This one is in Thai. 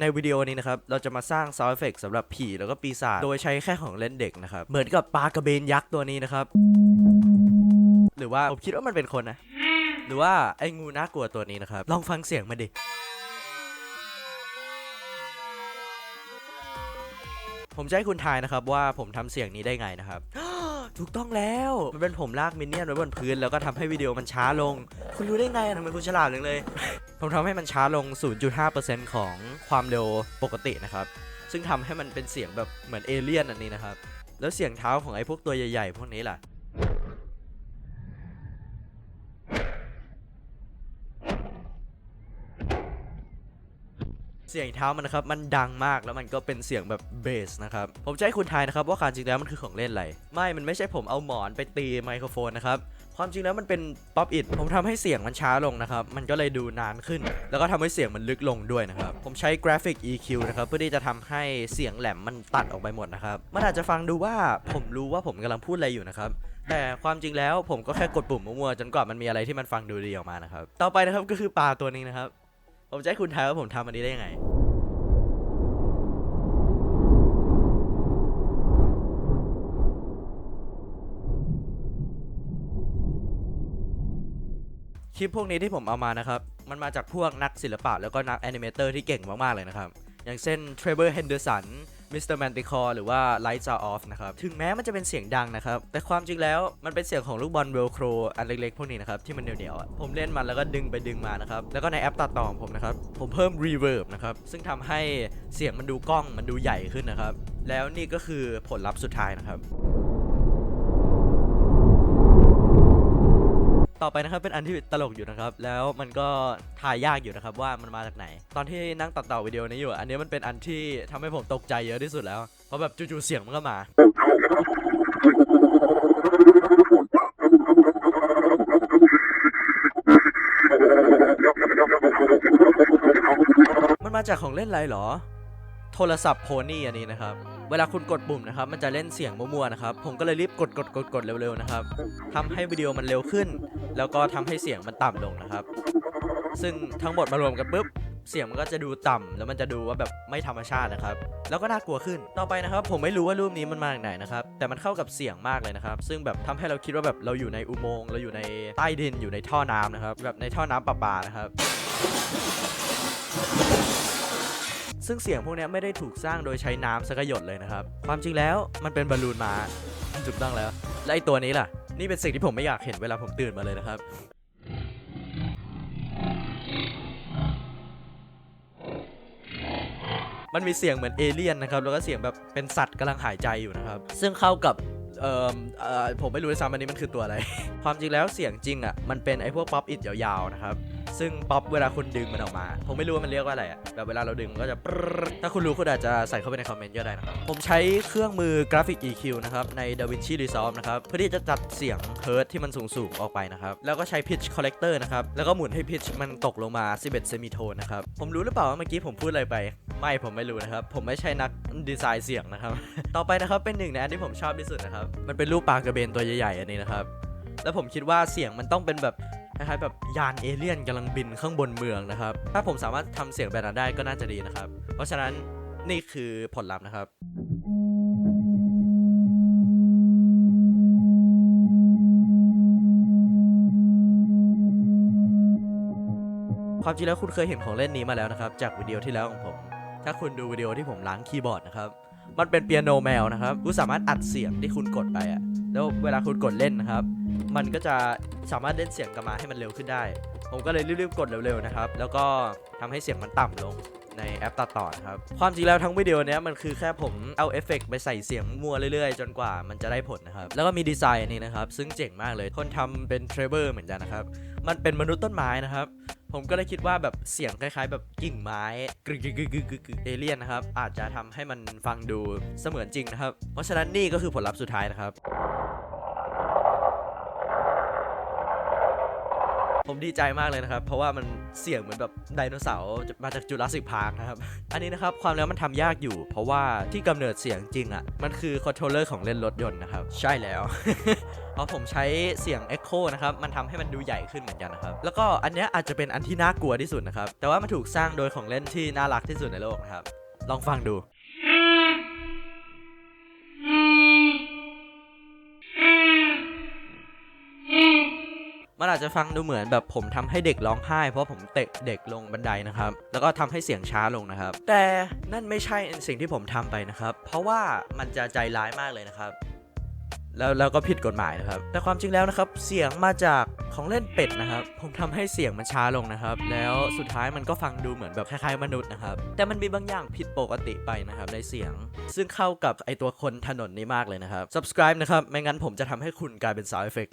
ในวิดีโอนี้นะครับ เราจะมาสร้าง sound effect สำหรับผีแล้วก็ปีศาจ โดยใช้แค่ของเล่นเด็กนะครับ เหมือนกับปลากระเบนยักษ์ตัวนี้นะครับ หรือว่าผมคิดว่ามันเป็นคนนะ หรือว่าไอ้งูน่ากลัวตัวนี้นะครับ ลองฟังเสียงมันดิผมจะให้คุณทายนะครับว่าผมทำเสียงนี้ได้ไงนะครับ ถูกต้องแล้ว มันเป็นผมลากมินเนี่ยนไว้บนพื้นแล้วก็ทำให้วิดีโอมันช้าลง คุณรู้ได้ไงทำไมคุณฉลาดเลย ผมทำให้มันช้าลง 0.5%ของความเร็วปกตินะครับ ซึ่งทำให้มันเป็นเสียงแบบเหมือนเอเลี่ยนอันนี้นะครับ แล้วเสียงเท้าของไอ้พวกตัวใหญ่ ๆ พวกนี้ล่ะ เสียงเท้ามันนะครับมันดังมากแล้วมันก็เป็นเสียงแบบเบสนะครับผมจะให้คุณทายนะครับว่าความจริงแล้วมันคือของเล่นอะไรไม่มันไม่ใช่ผมเอาหมอนไปตีไมโครโฟนนะครับความจริงแล้วมันเป็นป๊อปอิดผมทำให้เสียงมันช้าลงนะครับ มันก็เลยดูนานขึ้น แล้วก็ทำให้เสียงมันลึกลงด้วยนะครับ ผมใช้กราฟิก EQ นะครับ เพื่อที่จะทำให้เสียงแหลมมันตัดออกไปหมดนะครับ มันอาจจะฟังดูว่าผมรู้ว่าผมกำลังพูดอะไรอยู่นะครับ แต่ความจริงแล้วผมก็แค่กดปุ่มมั่วๆจนกว่ามันมีอะไรที่มันฟังดูดีออกมานะครับ ต่อไปนะครับก็คือปลาตัวนี้นะครับ ผมจะให้คุณทายว่าผมทำอันนี้ได้ยังไง คลิปพวกนี้ที่ผมเอามานะครับ มันมาจากพวกนักศิลปะแล้วก็นักแอนิเมเตอร์ที่เก่งมาก ๆ เลยนะครับ อย่างเช่น มิสเตอร์แมนติคอร์หรือว่าไลท์จาออฟนะครับ ถึงแม้มันจะเป็นเสียงดังนะครับ แต่ความจริงแล้วมันเป็นเสียงของลูกบอลเวลโครอันเล็กๆ พวกนี้นะครับ ที่มันเหนียวๆอะผมเล่นมันแล้วก็ดึงไปดึงมานะครับ แล้วก็ในแอปตัดต่อของผมนะครับ ผมเพิ่มรีเวิร์บนะครับ ซึ่งทำให้เสียงมันดูกล้องมันดูใหญ่ขึ้นนะครับ แล้วนี่ก็คือผลลัพธ์สุดท้ายนะครับ ต่อไปนะครับเป็นอันที่ตลกอยู่นะครับ แล้วมันก็ถ่ายยากอยู่นะครับว่ามันมาจากไหน ตอนที่นั่งตัดต่อวิดีโอนี้อยู่ อันนี้มันเป็นอันที่ทำให้ผมตกใจเยอะที่สุดแล้ว เพราะแบบจู่ๆเสียงมันก็มา มันมาจากของเล่นอะไรเหรอ โทรศัพท์โพนี่อันนี้นะครับ เวลาคุณกดปุ่มนะครับ มันจะเล่นเสียงมั่วๆนะครับ ผมก็เลยรีบกดกดกดกดเร็วๆนะครับทำให้วิดีโอมันเร็วขึ้น แล้วก็ทำให้เสียงมันต่ำลงนะครับ ซึ่งทั้งหมดมารวมกันปุ๊บเสียงมันก็จะดูต่ำแล้วมันจะดูว่าแบบไม่ธรรมชาตินะครับ แล้วก็น่ากลัวขึ้นต่อไปนะครับ ผมไม่รู้ว่ารูปนี้มันมาจากไหนนะครับ แต่มันเข้ากับเสียงมากเลยนะครับ ซึ่งแบบทำให้เราคิดว่าแบบเราอยู่ในอุโมงค์เราอยู่ในใต้ดินอยู่ในท่อน้ำนะครับ แบบในท่อน้ำประปานะครับ ซึ่งเสียงพวกนี้ไม่ได้ถูกสร้างโดยใช้น้ำสักหยดเลยนะครับ ความจริงแล้วมันเป็นบอลลูนมาถูกต้องแล้ว และไอตัวนี้ล่ะ นี่เป็นสิ่งที่ผมไม่อยากเห็นเวลาผมตื่นมาเลยนะครับ มันมีเสียงเหมือนเอเลี่ยนนะครับ แล้วก็เสียงแบบเป็นสัตว์กำลังหายใจอยู่นะครับ ซึ่งเข้ากับเอ่อเออผมไม่รู้ด้วยซ้ำอันนี้มันคือตัวอะไร ความจริงแล้วเสียงจริงอะ มันเป็นไอ้พวกป๊อปอิดยาวๆนะครับ ซึ่งป๊อปเวลาคุณดึงมันออกมา ผมไม่รู้ว่ามันเรียกว่าอะไรอะแบบเวลาเราดึงมันก็จะถ้าคุณรู้คุณอาจจะใส่เข้าไปในคอมเมนต์ก็ได้นะครับ ผมใช้เครื่องมือกราฟิก EQ นะครับ ใน DaVinci Resolve นะครับ เพื่อที่จะจัดเสียงเฮิร์ตที่มันสูงๆออกไปนะครับ แล้วก็ใช้ Pitch Collector นะครับ แล้วก็หมุนให้ Pitch มันตกลงมา 11 Semitone นะครับ ผมรู้หรือเปล่าว่าเมื่อกี้ผมพูดอะไรไป ไม่ผมไม่รู้นะครับ ผมไม่ใช่นักดีไซน์เสียงนะครับ ต่อไปนะครับเป็นหนึ่งในอันที่ผมชอบที่สุดนะครับ มันเป็นรูปปลากระเบนตัวใหญ่ๆอันนี้นะครับแล้วผมคิดว่าเสียงมันต้องเป็นแบบ คล้ายๆแบบยานเอเลี่ยนกำลังบินข้างบนเมืองนะครับ ถ้าผมสามารถทำเสียงแบบนั้นได้ก็น่าจะดีนะครับ เพราะฉะนั้นนี่คือผลลัพธ์นะครับความจริงแล้วคุณเคยเห็นของเล่นนี้มาแล้วนะครับ จากวิดีโอที่แล้วของผม ถ้าคุณดูวิดีโอที่ผมล้างคีย์บอร์ดนะครับ มันเป็นเปียโนแมวนะครับคุณสามารถอัดเสียงที่คุณกดไปอะแล้วเวลาคุณกดเล่นนะครับ มันก็จะสามารถเล่นเสียงกลับมาให้มันเร็วขึ้นได้ ผมก็เลยรีบๆกดเร็วๆนะครับ แล้วก็ทำให้เสียงมันต่ำลง ในแอปตัดต่อครับ ความจริงแล้วทั้งวิดีโอเนี้ยมันคือแค่ผมเอาเอฟเฟกต์ไปใส่เสียงมัวเรื่อยๆ จนกว่ามันจะได้ผลนะครับ แล้วก็มีดีไซน์นี้นะครับ ซึ่งเจ๋งมากเลยคนทำเป็นเทรเวอร์เหมือนกันนะครับ มันเป็นมนุษย์ต้นไม้นะครับ ผมก็เลยคิดว่าแบบเสียงคล้ายๆ แบบกิ่งไม้กรึกกรึกกรึกกรึกเอเลี่ยนนะครับอาจจะทำให้มันฟังดูเสมือนจริงนะครับ เพราะฉะนั้นนี่ก็คือผลลัพธ์สุดท้ายนะครับ ผมดีใจมากเลยนะครับ เพราะว่ามันเสียงเหมือนแบบไดโนเสาร์มาจากจุลศิลป์พาร์คนะครับ อันนี้นะครับความแล้วมันทำยากอยู่ เพราะว่าที่กำเนิดเสียงจริงอะ่ะ มันคือคอนโทรลเลอร์ของเล่นรถยนต์นะครับ ใช่แล้วเพราะผมใช้เสียง Echo นะครับ มันทำให้มันดูใหญ่ขึ้นเหมือนกันนะครับ แล้วก็อันนี้อาจจะเป็นอันที่น่ากลัวที่สุดนะครับ แต่ว่ามันถูกสร้างโดยของเล่นที่น่ารักที่สุดในโลกนะครับ ลองฟังดู มันอาจจะฟังดูเหมือนแบบผมทำให้เด็กร้องไห้ เพราะผมเตะเด็กลงบันไดนะครับ แล้วก็ทำให้เสียงช้าลงนะครับ แต่นั่นไม่ใช่สิ่งที่ผมทำไปนะครับ เพราะว่ามันจะใจร้ายมากเลยนะครับ แล้วแล้วก็ผิดกฎหมายนะครับ แต่ความจริงแล้วนะครับ เสียงมาจากของเล่นเป็ดนะครับ ผมทำให้เสียงมันช้าลงนะครับ แล้วสุดท้ายมันก็ฟังดูเหมือนแบบคล้ายๆมนุษย์นะครับ แต่มันมีบางอย่างผิดปกติไปนะครับในเสียง ซึ่งเข้ากับไอตัวคนถนนนี้มากเลยนะครับ subscribe นะครับ ไม่งั้นผมจะทำให้คุณกลายเป็น sound effect